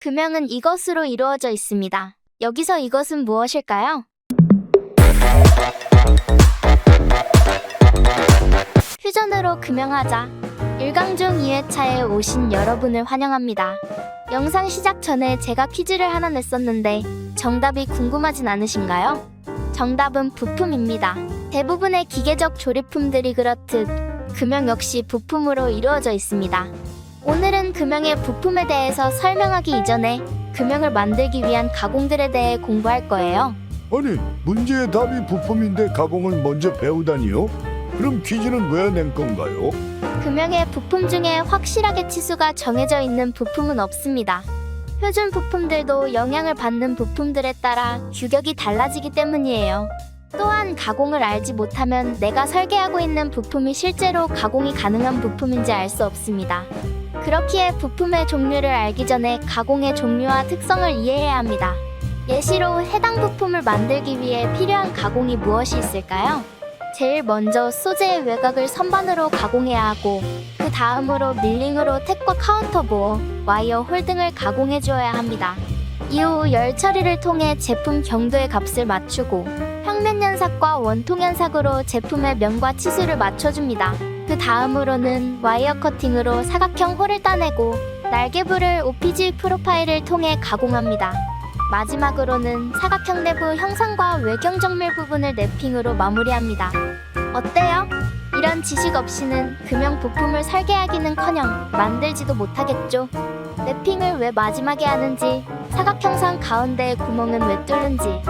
금형은 이것으로 이루어져 있습니다. 여기서 이것은 무엇일까요? 퓨전으로 금형하자. 1강중 2회차에 오신 여러분을 환영합니다. 영상 시작 전에 제가 퀴즈를 하나 냈었는데 정답이 궁금하진 않으신가요? 정답은 부품입니다. 대부분의 기계적 조립품들이 그렇듯 금형 역시 부품으로 이루어져 있습니다. 오늘은 금형의 부품에 대해서 설명하기 이전에 금형을 만들기 위한 가공들에 대해 공부할 거예요. 아니 문제의 답이 부품인데 가공을 먼저 배우다니요? 그럼 퀴즈는 왜 낸 건가요? 금형의 부품 중에 확실하게 치수가 정해져 있는 부품은 없습니다. 표준 부품들도 영향을 받는 부품들에 따라 규격이 달라지기 때문이에요. 또한 가공을 알지 못하면 내가 설계하고 있는 부품이 실제로 가공이 가능한 부품인지 알 수 없습니다. 그렇기에 부품의 종류를 알기 전에 가공의 종류와 특성을 이해해야 합니다. 예시로 해당 부품을 만들기 위해 필요한 가공이 무엇이 있을까요? 제일 먼저 소재의 외곽을 선반으로 가공해야 하고 그 다음으로 밀링으로 탭과 카운터 보어, 와이어 홀 등을 가공해 주어야 합니다. 이후 열 처리를 통해 제품 경도의 값을 맞추고 평면 연삭과 원통 연삭으로 제품의 면과 치수를 맞춰줍니다. 그 다음으로는 와이어 커팅으로 사각형 홀을 따내고 날개부를 OPG 프로파일을 통해 가공합니다. 마지막으로는 사각형 내부 형상과 외경 정밀 부분을 랩핑으로 마무리합니다. 어때요? 이런 지식 없이는 금형 부품을 설계하기는커녕 만들지도 못하겠죠. 랩핑을 왜 마지막에 하는지, 사각형상 가운데의 구멍은 왜 뚫는지,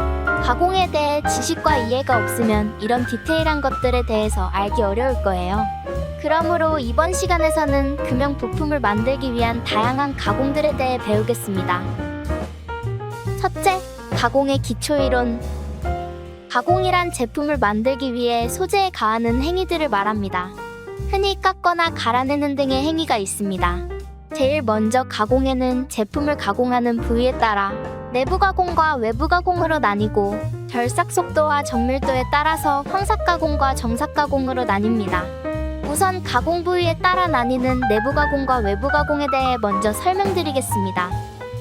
가공에 대해 지식과 이해가 없으면 이런 디테일한 것들에 대해서 알기 어려울 거예요. 그러므로 이번 시간에서는 금형 부품을 만들기 위한 다양한 가공들에 대해 배우겠습니다. 첫째, 가공의 기초 이론. 가공이란 제품을 만들기 위해 소재에 가하는 행위들을 말합니다. 흔히 깎거나 갈아내는 등의 행위가 있습니다. 제일 먼저 가공에는 제품을 가공하는 부위에 따라 내부 가공과 외부 가공으로 나뉘고 결삭 속도와 정밀도에 따라서 황삭 가공과 정삭 가공으로 나뉩니다. 우선 가공 부위에 따라 나뉘는 내부 가공과 외부 가공에 대해 먼저 설명드리겠습니다.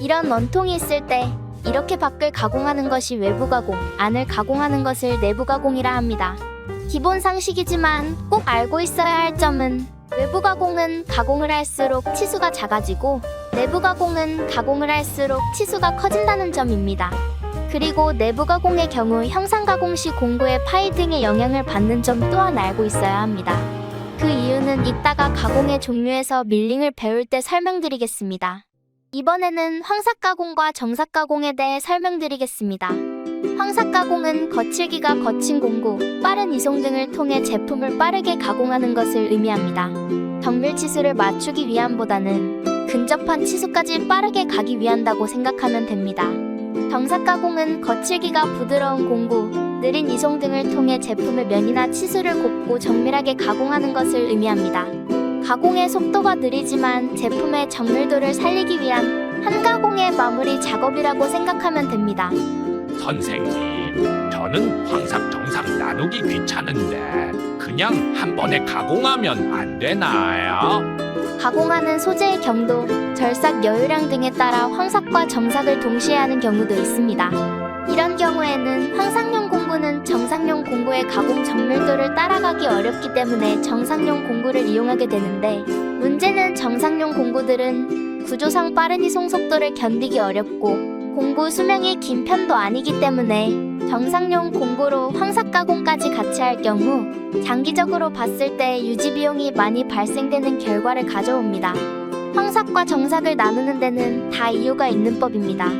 이런 원통이 있을 때 이렇게 밖을 가공하는 것이 외부 가공, 안을 가공하는 것을 내부 가공이라 합니다. 기본 상식이지만 꼭 알고 있어야 할 점은 외부 가공은 가공을 할수록 치수가 작아지고 내부 가공은 가공을 할수록 치수가 커진다는 점입니다. 그리고 내부 가공의 경우 형상 가공 시 공구의 파이 등의 영향을 받는 점 또한 알고 있어야 합니다. 그 이유는 이따가 가공의 종류에서 밀링을 배울 때 설명드리겠습니다. 이번에는 황삭 가공과 정삭 가공에 대해 설명드리겠습니다. 황삭 가공은 거칠기가 거친 공구, 빠른 이송 등을 통해 제품을 빠르게 가공하는 것을 의미합니다. 정밀 치수를 맞추기 위함보다는 근접한 치수까지 빠르게 가기 위한다고 생각하면 됩니다. 정삭 가공은 거칠기가 부드러운 공구, 느린 이송 등을 통해 제품의 면이나 치수를 곱고 정밀하게 가공하는 것을 의미합니다. 가공의 속도가 느리지만 제품의 정밀도를 살리기 위한 한가공의 마무리 작업이라고 생각하면 됩니다. 선생님, 저는 황삭 정삭 나누기 귀찮은데 그냥 한 번에 가공하면 안 되나요? 가공하는 소재의 경도, 절삭 여유량 등에 따라 황삭과 정삭을 동시에 하는 경우도 있습니다. 이런 경우에는 황삭용 공구는 정삭용 공구의 가공 정밀도를 따라가기 어렵기 때문에 정삭용 공구를 이용하게 되는데 문제는 정삭용 공구들은 구조상 빠른 이송 속도를 견디기 어렵고 공구 수명이 긴 편도 아니기 때문에 정상용 공구로 황삭 가공까지 같이 할 경우 장기적으로 봤을 때 유지 비용이 많이 발생되는 결과를 가져옵니다. 황삭과 정삭을 나누는 데는 다 이유가 있는 법입니다.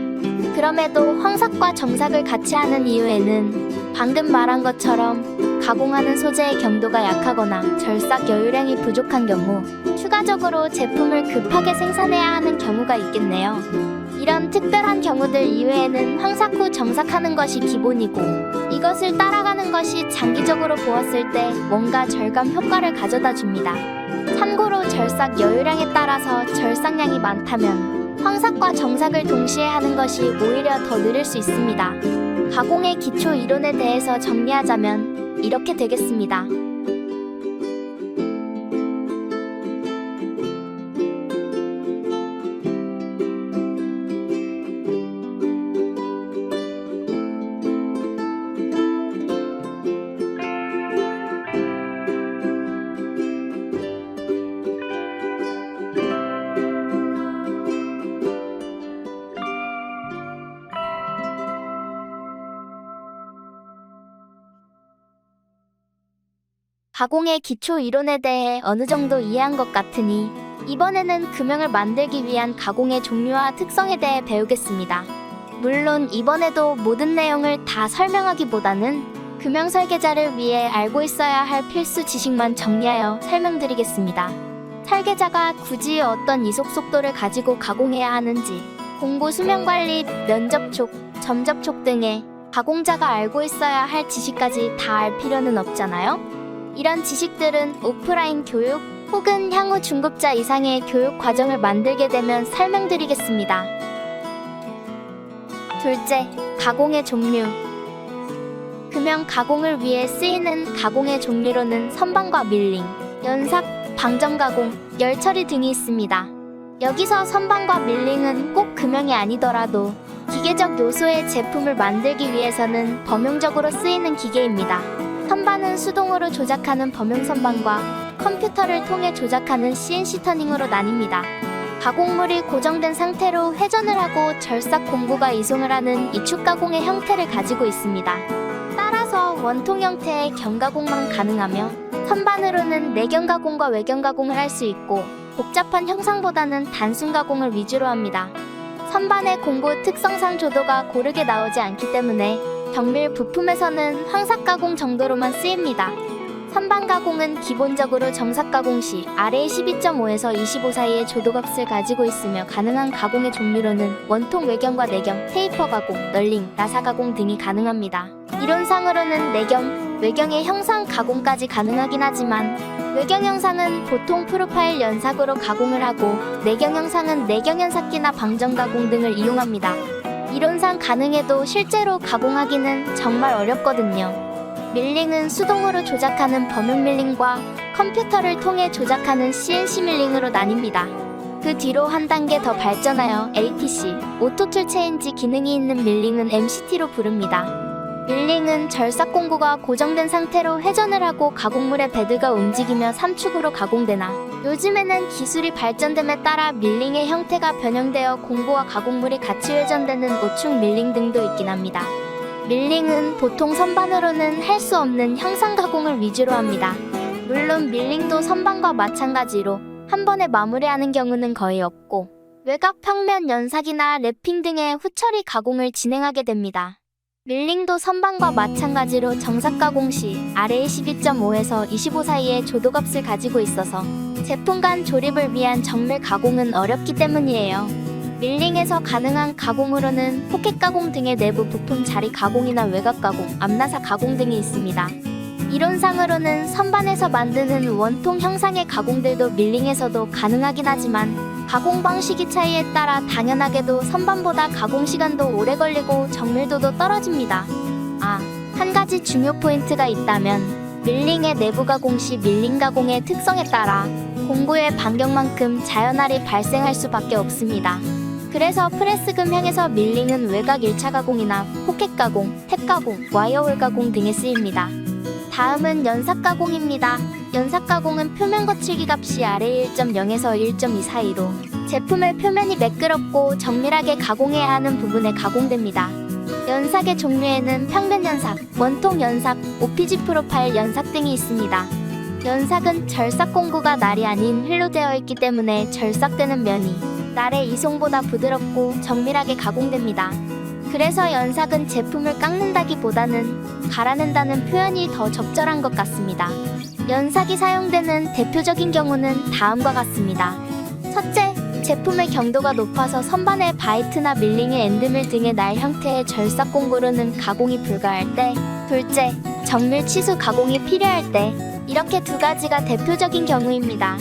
그럼에도 황삭과 정삭을 같이 하는 이유에는 방금 말한 것처럼 가공하는 소재의 경도가 약하거나 절삭 여유량이 부족한 경우 추가적으로 제품을 급하게 생산해야 하는 경우가 있겠네요. 이런 특별한 경우들 이외에는 황삭 후 정삭하는 것이 기본이고 이것을 따라가는 것이 장기적으로 보았을 때 뭔가 절감 효과를 가져다 줍니다. 참고로 절삭 여유량에 따라서 절삭량이 많다면 황삭과 정삭을 동시에 하는 것이 오히려 더 느릴 수 있습니다. 가공의 기초 이론에 대해서 정리하자면 이렇게 되겠습니다. 가공의 기초 이론에 대해 어느 정도 이해한 것 같으니 이번에는 금형을 만들기 위한 가공의 종류와 특성에 대해 배우겠습니다. 물론 이번에도 모든 내용을 다 설명하기보다는 금형 설계자를 위해 알고 있어야 할 필수 지식만 정리하여 설명드리겠습니다. 설계자가 굳이 어떤 이속 속도를 가지고 가공해야 하는지, 공구 수명 관리, 면접촉, 점접촉 등의 가공자가 알고 있어야 할 지식까지 다 알 필요는 없잖아요? 이런 지식들은 오프라인 교육 혹은 향후 중급자 이상의 교육 과정을 만들게 되면 설명드리겠습니다. 둘째, 가공의 종류. 금형 가공을 위해 쓰이는 가공의 종류로는 선반과 밀링, 연삭, 방정 가공, 열 처리 등이 있습니다. 여기서 선반과 밀링은 꼭 금형이 아니더라도 기계적 요소의 제품을 만들기 위해서는 범용적으로 쓰이는 기계입니다. 선반은 수동으로 조작하는 범용 선반과 컴퓨터를 통해 조작하는 CNC 터닝으로 나뉩니다. 가공물이 고정된 상태로 회전을 하고 절삭 공구가 이송을 하는 이축 가공의 형태를 가지고 있습니다. 따라서 원통 형태의 경가공만 가능하며 선반으로는 내경 가공과 외경 가공을 할 수 있고 복잡한 형상보다는 단순 가공을 위주로 합니다. 선반의 공구 특성상 조도가 고르게 나오지 않기 때문에 정밀 부품에서는 황삭 가공 정도로만 쓰입니다. 선반 가공은 기본적으로 정삭 가공 시 아래의 12.5에서 25 사이의 조도값을 가지고 있으며 가능한 가공의 종류로는 원통 외경과 내경, 테이퍼 가공, 널링, 나사 가공 등이 가능합니다. 이론상으로는 내경, 외경의 형상 가공까지 가능하긴 하지만 외경 형상은 보통 프로파일 연삭으로 가공을 하고 내경 형상은 내경 연삭기나 방정 가공 등을 이용합니다. 이론상 가능해도 실제로 가공하기는 정말 어렵거든요. 밀링은 수동으로 조작하는 범용 밀링과 컴퓨터를 통해 조작하는 CNC 밀링으로 나뉩니다. 그 뒤로 한 단계 더 발전하여 ATC, 오토툴 체인지 기능이 있는 밀링은 MCT로 부릅니다. 밀링은 절삭 공구가 고정된 상태로 회전을 하고 가공물의 베드가 움직이며 3축으로 가공되나 요즘에는 기술이 발전됨에 따라 밀링의 형태가 변형되어 공구와 가공물이 같이 회전되는 5축 밀링 등도 있긴 합니다. 밀링은 보통 선반으로는 할 수 없는 형상 가공을 위주로 합니다. 물론 밀링도 선반과 마찬가지로 한 번에 마무리하는 경우는 거의 없고 외곽 평면 연삭이나 랩핑 등의 후처리 가공을 진행하게 됩니다. 밀링도 선반과 마찬가지로 정삭 가공 시 아래의 12.5에서 25 사이의 조도값을 가지고 있어서 제품 간 조립을 위한 정밀 가공은 어렵기 때문이에요. 밀링에서 가능한 가공으로는 포켓 가공 등의 내부 부품 자리 가공이나 외곽 가공, 앞나사 가공 등이 있습니다. 이론상으로는 선반에서 만드는 원통 형상의 가공들도 밀링에서도 가능하긴 하지만 가공 방식의 차이에 따라 당연하게도 선반보다 가공 시간도 오래 걸리고 정밀도도 떨어집니다. 아, 한 가지 중요 포인트가 있다면 밀링의 내부 가공 시 밀링 가공의 특성에 따라 공구의 반경만큼 자연알이 발생할 수밖에 없습니다. 그래서 프레스금 향에서 밀링은 외곽 1차 가공이나 포켓 가공, 탭 가공, 와이어홀 가공 등에 쓰입니다. 다음은 연삭 가공입니다. 연삭 가공은 표면 거칠기 값이 아래 1.0에서 1.2 사이로 제품의 표면이 매끄럽고 정밀하게 가공해야 하는 부분에 가공됩니다. 연삭의 종류에는 평면 연삭, 원통 연삭, OPG 프로파일 연삭 등이 있습니다. 연삭은 절삭 공구가 날이 아닌 휠로 되어 있기 때문에 절삭되는 면이 날의 이송보다 부드럽고 정밀하게 가공됩니다. 그래서 연삭은 제품을 깎는다기보다는 갈아낸다는 표현이 더 적절한 것 같습니다. 연삭이 사용되는 대표적인 경우는 다음과 같습니다. 첫째, 제품의 경도가 높아서 선반의 바이트나 밀링의 엔드밀 등의 날 형태의 절삭 공구로는 가공이 불가할 때, 둘째, 정밀 치수 가공이 필요할 때, 이렇게 두 가지가 대표적인 경우입니다.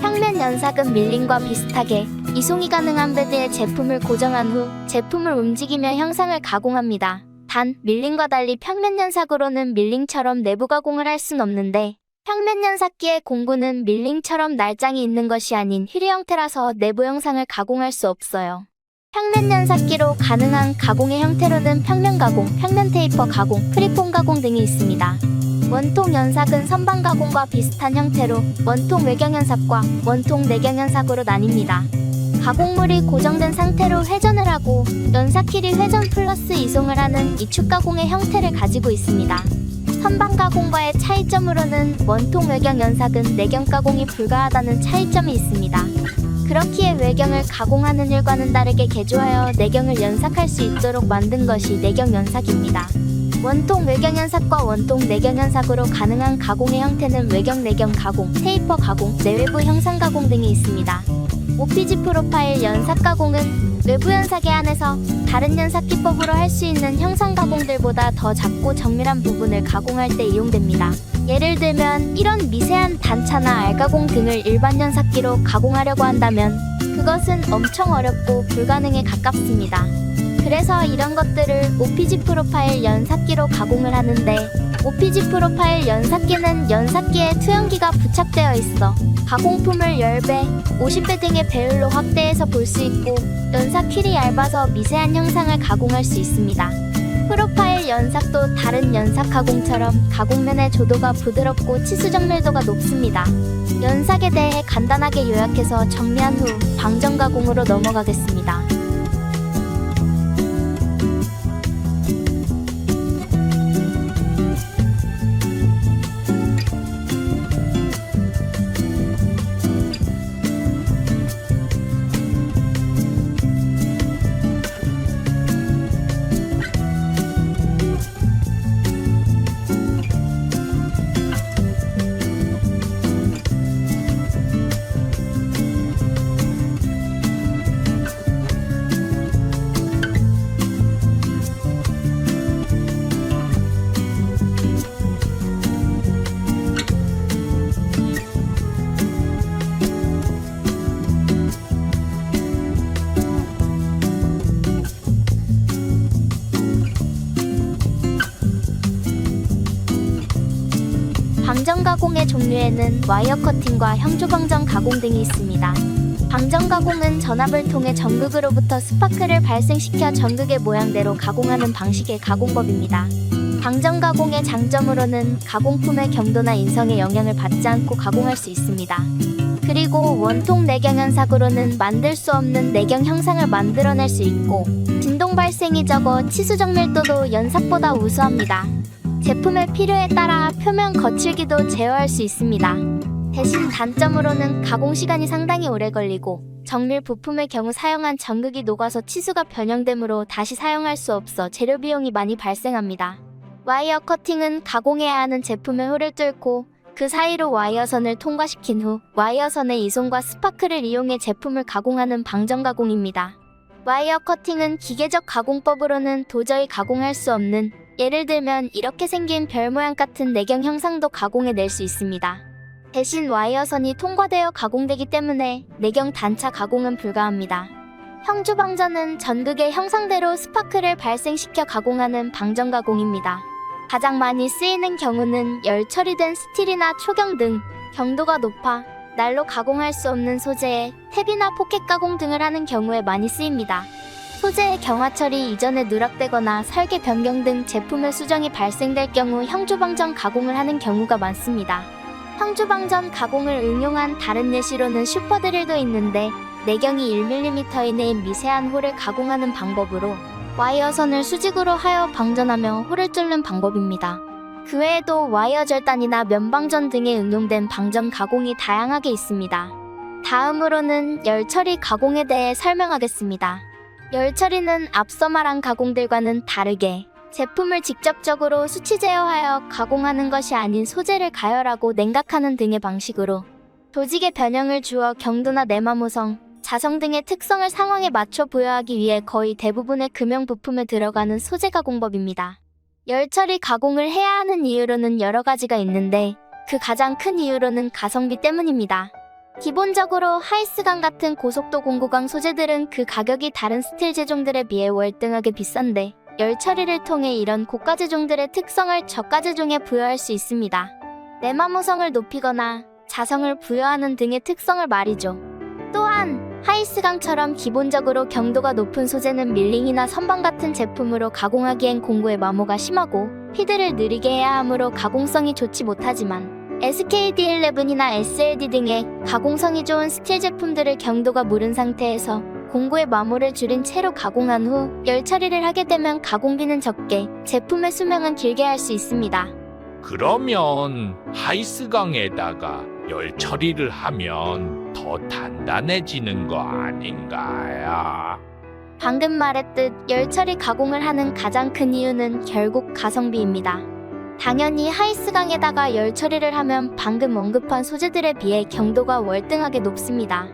평면 연삭은 밀링과 비슷하게 이송이 가능한 베드에 제품을 고정한 후 제품을 움직이며 형상을 가공합니다. 단, 밀링과 달리 평면 연삭으로는 밀링처럼 내부 가공을 할 순 없는데 평면 연삭기의 공구는 밀링처럼 날장이 있는 것이 아닌 휠의 형태라서 내부 형상을 가공할 수 없어요. 평면 연삭기로 가능한 가공의 형태로는 평면 가공, 평면 테이퍼 가공, 프리폼 가공 등이 있습니다. 원통 연삭은 선반 가공과 비슷한 형태로 원통 외경 연삭과 원통 내경 연삭으로 나뉩니다. 가공물이 고정된 상태로 회전을 하고 연삭킬이 회전 플러스 이송을 하는 이축 가공의 형태를 가지고 있습니다. 선반 가공과의 차이점으로는 원통 외경 연삭은 내경 가공이 불가하다는 차이점이 있습니다. 그렇기에 외경을 가공하는 일과는 다르게 개조하여 내경을 연삭할 수 있도록 만든 것이 내경 연삭입니다. 원통 외경 연삭과 원통 내경 연삭으로 가능한 가공의 형태는 외경 내경 가공, 테이퍼 가공, 내외부 형상 가공 등이 있습니다. OPG 프로파일 연삭 가공은 외부 연삭에 한해서 다른 연삭 기법으로 할 수 있는 형상 가공들보다 더 작고 정밀한 부분을 가공할 때 이용됩니다. 예를 들면 이런 미세한 단차나 알가공 등을 일반 연삭기로 가공하려고 한다면 그것은 엄청 어렵고 불가능에 가깝습니다. 그래서 이런 것들을 OPG 프로파일 연삭기로 가공을 하는데 OPG 프로파일 연삭기는 연삭기에 투영기가 부착되어 있어 가공품을 10배, 50배 등의 배율로 확대해서 볼 수 있고 연삭 휠이 얇아서 미세한 형상을 가공할 수 있습니다. 프로파일 연삭도 다른 연삭 가공처럼 가공면의 조도가 부드럽고 치수 정밀도가 높습니다. 연삭에 대해 간단하게 요약해서 정리한 후 방정 가공으로 넘어가겠습니다. 종류에는 와이어 커팅과 형조 방정 가공 등이 있습니다. 방정 가공은 전압을 통해 전극으로부터 스파크를 발생시켜 전극의 모양대로 가공하는 방식의 가공법입니다. 방정 가공의 장점으로는 가공품의 경도나 인성에 영향을 받지 않고 가공할 수 있습니다. 그리고 원통 내경 현삭으로는 만들 수 없는 내경 형상을 만들어낼 수 있고 진동 발생이 적어 치수 정밀도도 연삭보다 우수합니다. 제품의 필요에 따라 표면 거칠기도 제어할 수 있습니다. 대신 단점으로는 가공 시간이 상당히 오래 걸리고 정밀 부품의 경우 사용한 전극이 녹아서 치수가 변형되므로 다시 사용할 수 없어 재료 비용이 많이 발생합니다. 와이어 커팅은 가공해야 하는 제품의 홀을 뚫고 그 사이로 와이어선을 통과시킨 후 와이어선의 이송과 스파크를 이용해 제품을 가공하는 방정 가공입니다. 와이어 커팅은 기계적 가공법으로는 도저히 가공할 수 없는 예를 들면 이렇게 생긴 별 모양 같은 내경 형상도 가공해낼 수 있습니다. 대신 와이어선이 통과되어 가공되기 때문에 내경 단차 가공은 불가합니다. 형주 방전은 전극의 형상대로 스파크를 발생시켜 가공하는 방전 가공입니다. 가장 많이 쓰이는 경우는 열 처리된 스틸이나 초경 등 경도가 높아 날로 가공할 수 없는 소재에 탭이나 포켓 가공 등을 하는 경우에 많이 쓰입니다. 소재의 경화 처리 이전에 누락되거나 설계 변경 등 제품의 수정이 발생될 경우 형주방전 가공을 하는 경우가 많습니다. 형주방전 가공을 응용한 다른 예시로는 슈퍼드릴도 있는데 내경이 1mm 이내의 미세한 홀을 가공하는 방법으로 와이어선을 수직으로 하여 방전하며 홀을 뚫는 방법입니다. 그 외에도 와이어 절단이나 면방전 등에 응용된 방전 가공이 다양하게 있습니다. 다음으로는 열처리 가공에 대해 설명하겠습니다. 열처리는 앞서 말한 가공들과는 다르게 제품을 직접적으로 수치 제어하여 가공하는 것이 아닌 소재를 가열하고 냉각하는 등의 방식으로 조직의 변형을 주어 경도나 내마모성, 자성 등의 특성을 상황에 맞춰 부여하기 위해 거의 대부분의 금형 부품에 들어가는 소재 가공법입니다. 열처리 가공을 해야 하는 이유로는 여러 가지가 있는데 그 가장 큰 이유로는 가성비 때문입니다. 기본적으로 하이스강 같은 고속도 공구강 소재들은 그 가격이 다른 스틸 제종들에 비해 월등하게 비싼데 열 처리를 통해 이런 고가 제종들의 특성을 저가 제종에 부여할 수 있습니다. 내마모성을 높이거나 자성을 부여하는 등의 특성을 말이죠. 또한 하이스강처럼 기본적으로 경도가 높은 소재는 밀링이나 선반 같은 제품으로 가공하기엔 공구의 마모가 심하고 피드를 느리게 해야 하므로 가공성이 좋지 못하지만 SKD11이나 SLD 등의 가공성이 좋은 스틸 제품들을 경도가 무른 상태에서 공구의 마모를 줄인 채로 가공한 후 열 처리를 하게 되면 가공비는 적게 제품의 수명은 길게 할 수 있습니다. 그러면 하이스강에다가 열 처리를 하면 더 단단해지는 거 아닌가요? 방금 말했듯 열 처리 가공을 하는 가장 큰 이유는 결국 가성비입니다. 당연히 하이스강에다가 열 처리를 하면 방금 언급한 소재들에 비해 경도가 월등하게 높습니다.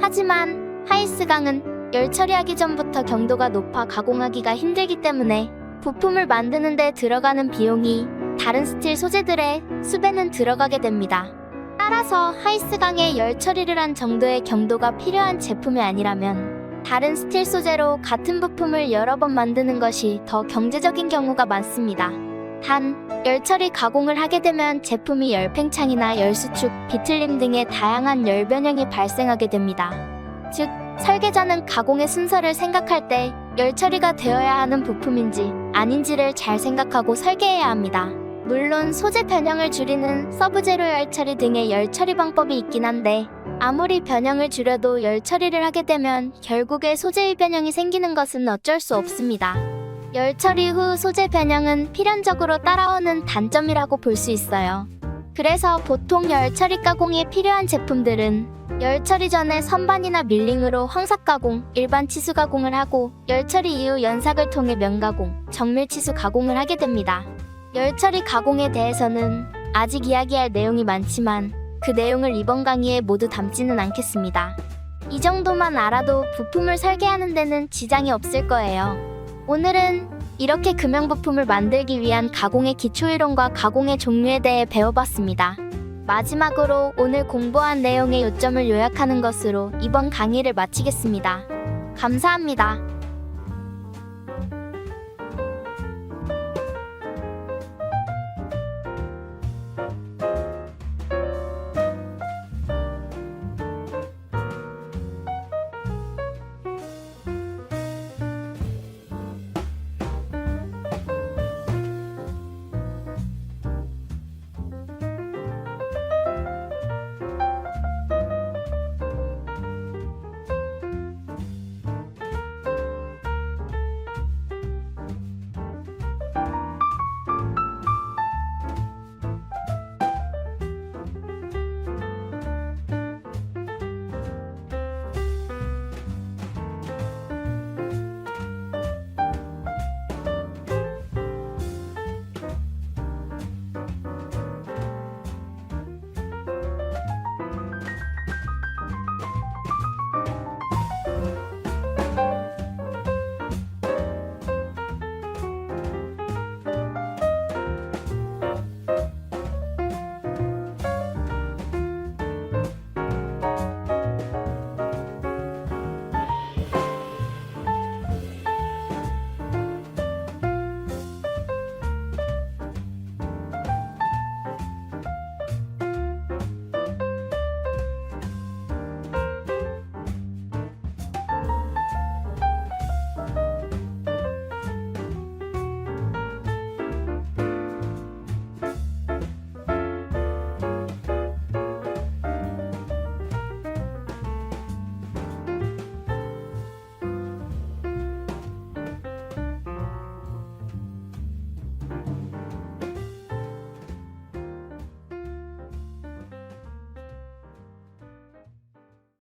하지만 하이스강은 열 처리하기 전부터 경도가 높아 가공하기가 힘들기 때문에 부품을 만드는 데 들어가는 비용이 다른 스틸 소재들의 수배는 들어가게 됩니다. 따라서 하이스강에 열 처리를 한 정도의 경도가 필요한 제품이 아니라면 다른 스틸 소재로 같은 부품을 여러 번 만드는 것이 더 경제적인 경우가 많습니다. 단, 열처리 가공을 하게 되면 제품이 열팽창이나 열수축, 비틀림 등의 다양한 열 변형이 발생하게 됩니다. 즉, 설계자는 가공의 순서를 생각할 때 열처리가 되어야 하는 부품인지 아닌지를 잘 생각하고 설계해야 합니다. 물론 소재 변형을 줄이는 서브제로 열처리 등의 열처리 방법이 있긴 한데 아무리 변형을 줄여도 열 처리를 하게 되면 결국에 소재의 변형이 생기는 것은 어쩔 수 없습니다. 열 처리 후 소재 변형은 필연적으로 따라오는 단점이라고 볼 수 있어요. 그래서 보통 열 처리 가공에 필요한 제품들은 열 처리 전에 선반이나 밀링으로 황삭 가공, 일반 치수 가공을 하고 열 처리 이후 연삭을 통해 면 가공, 정밀 치수 가공을 하게 됩니다. 열 처리 가공에 대해서는 아직 이야기할 내용이 많지만 그 내용을 이번 강의에 모두 담지는 않겠습니다. 이 정도만 알아도 부품을 설계하는 데는 지장이 없을 거예요. 오늘은 이렇게 금형 부품을 만들기 위한 가공의 기초이론과 가공의 종류에 대해 배워봤습니다. 마지막으로 오늘 공부한 내용의 요점을 요약하는 것으로 이번 강의를 마치겠습니다. 감사합니다.